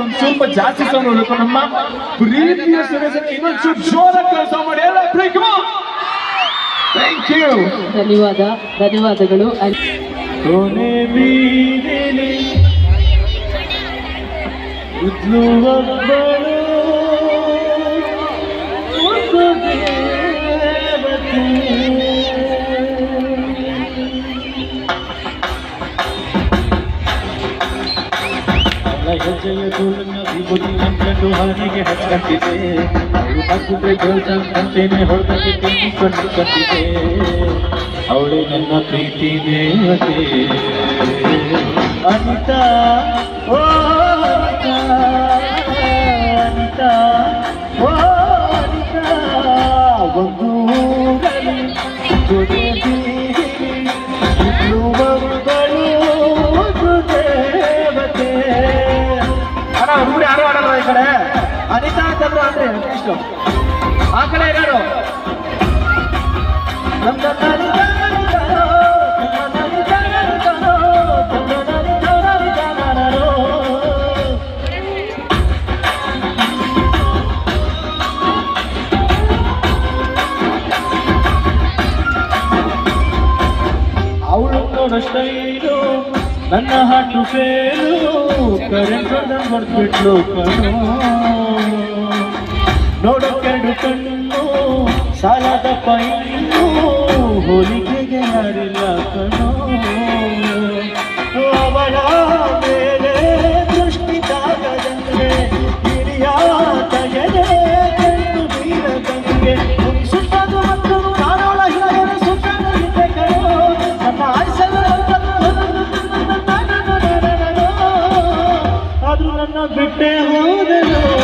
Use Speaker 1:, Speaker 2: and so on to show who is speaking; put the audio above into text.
Speaker 1: ಒಂದ್ ಸ್ವಲ್ಪ ಜಾಸ್ತಿ ಸೌಂಡ್ ಹೋಗ್ಬೇಕು ನಮ್ಮ ಪ್ರೀತಿಯ ಸುರೇಶಕ್ಕೆ ಇನ್ನೊಂದು ಚೂರು ಜೋರಾಗಿ ಕೆಲಸ ಮಾಡಿ. ಎಲ್ಲ ಥ್ಯಾಂಕ್ ಯು
Speaker 2: ಧನ್ಯವಾದ ಧನ್ಯವಾದಗಳು.
Speaker 1: ಕೊನೆ ಬೀದಿಲಿ ಹೆಜ್ಜೆಯ ಧೂಳನ್ನ ವಿಭೂತಿ ಮಂತ್ರನು ಹಾನಿಗೆ ಹಚ್ಕಂತಿದೆ ಅವಳು ಹಾಕಿದ್ರೆ ಹೊಡೆದಕ್ಕೆ ಕಣ್ಣು ಕಣ್ಣು ಕಟ್ಟಿದೆ ಅವಳು ನನ್ನ ಪ್ರೀತಿ ದೇವತೆ. ಅನಿತಾ, ಓ ಅನಿತಾ ಓ ಅನಿತಾ ಕಡೆ ಅನಿತಾ ಚಂದ್ರ ಅಂದ್ರೆ ಇಷ್ಟು ಆ ಕಡೆ ಯಾರು ಅವಳು ನೋಡೋ ಸ್ಟೈಲು ನನ್ನ ಹಾಟು ಫೇಲು ಕರೆಂಟ್ ಹೊಡೆದ್ಬಿಟ್ಲು ಕಣು. ನೋಡೋ ಕೆರಡು ಕಣ್ಣು ಸಾಲದ ಪೈನು ಹೋಲಿಕೆಗೆ ಯಾರಿಲ್ಲ ಕಣು. ಅವಳ ಆದ್ರೂ ನನ್ನ ಬಿಟ್ಟೆ ಹೋದನು